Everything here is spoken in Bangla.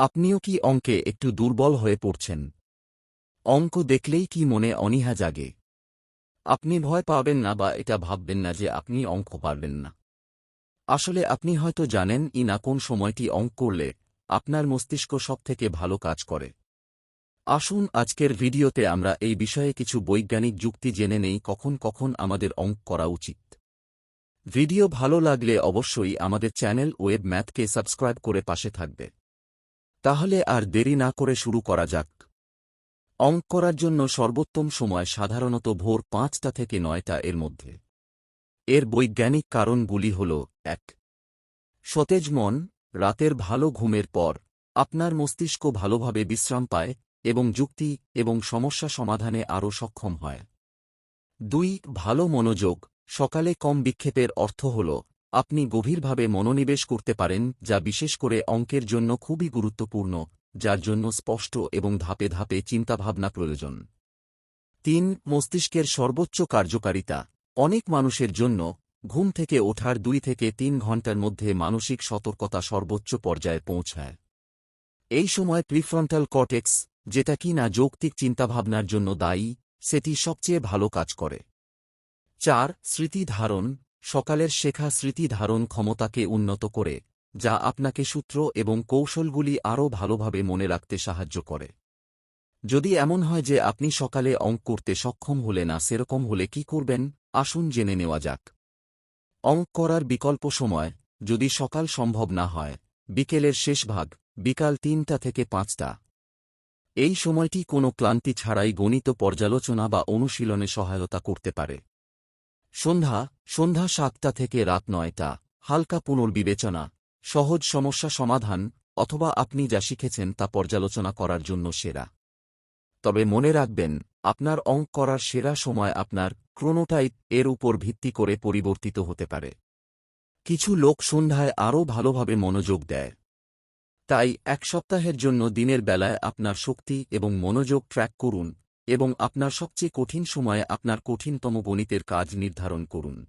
আপনিও কি অঙ্কে একটু দুর্বল হয়ে পড়ছেন? অঙ্ক দেখলেই কি মনে অনীহা জাগে? আপনি ভয় পাবেন না বা এটা ভাববেন না যে আপনি অঙ্ক পারবেন না। আসলে আপনি হয়তো জানেন ই না কোন সময়টি অঙ্ক করলে আপনার মস্তিষ্ক সবথেকে ভালো কাজ করে। আসুন আজকের ভিডিওতে আমরা এই বিষয়ে কিছু বৈজ্ঞানিক যুক্তি জেনে নেই কখন কখন আমাদের অঙ্ক করা উচিত। ভিডিও ভালো লাগলে অবশ্যই আমাদের চ্যানেল ওয়েব ম্যাথকে সাবস্ক্রাইব করে পাশে থাকবে। তাহলে আর দেরি না করে শুরু করা যাক। অঙ্ক করার জন্য সর্বোত্তম সময় সাধারণত ভোর পাঁচটা থেকে নয়টা এর মধ্যে। এর বৈজ্ঞানিক কারণগুলি হল, এক, সতেজ মন, রাতের ভালো ঘুমের পর, আপনার মস্তিষ্ক ভালোভাবে বিশ্রাম পায় এবং যুক্তি এবং সমস্যা সমাধানে আরও সক্ষম হয়। দুই, ভালো মনোযোগ, সকালে কম বিক্ষেপের অর্থ হল আপনি গভীরভাবে মনোনিবেশ করতে পারেন, যা বিশেষ করে অঙ্কের জন্য খুবই গুরুত্বপূর্ণ, যার জন্য স্পষ্ট এবং ধাপে ধাপে চিন্তাভাবনা প্রয়োজন। তিন, মস্তিষ্কের সর্বোচ্চ কার্যকারিতা। অনেক মানুষের জন্য ঘুম থেকে ওঠার দুই থেকে তিন ঘণ্টার মধ্যে মানসিক সতর্কতা সর্বোচ্চ পর্যায়ে পৌঁছায়। এই সময় প্রিফ্রন্টাল কর্টেক্স, যেটা কি না যৌক্তিক চিন্তাভাবনার জন্য দায়ী, সেটি সবচেয়ে ভালো কাজ করে। চার, স্মৃতি ধারণ। সকালের শেখা স্মৃতি ধারণ ক্ষমতাকে উন্নত করে, যা আপনাকে সূত্র এবং কৌশলগুলি আরও ভালোভাবে মনে রাখতে সাহায্য করে। যদি এমন হয় যে আপনি সকালে অঙ্ক করতে সক্ষম হলে না, সেরকম হলে কি করবেন? আসুন জেনে নেওয়া যাক। অঙ্ক করার বিকল্প সময়, যদি সকাল সম্ভব না হয়, বিকেলের শেষ ভাগ, বিকাল তিনটা থেকে পাঁচটা। এই সময়টি কোনো ক্লান্তি ছাড়াই গণিত পর্যালোচনা বা অনুশীলনে সহায়তা করতে পারে। সন্ধ্যা সন্ধ্যা সাতটা থেকে রাত নয়টা, হালকা পুনর্বিবেচনা, সহজ সমস্যা সমাধান, অথবা আপনি যা শিখেছেন তা পর্যালোচনা করার জন্য সেরা। তবে মনে রাখবেন, আপনার অঙ্ক করার সেরা সময় আপনার ক্রোনোটাইপ এর উপর ভিত্তি করে পরিবর্তিত হতে পারে। কিছু লোক সন্ধ্যায় আরও ভালোভাবে মনোযোগ দেয়। তাই এক সপ্তাহের জন্য দিনের বেলায় আপনার শক্তি এবং মনোযোগ ট্র্যাক করুন এবং আপনার সবচেয়ে কঠিন সময়ে আপনার কঠিনতম গণিতের কাজ নির্ধারণ করুন।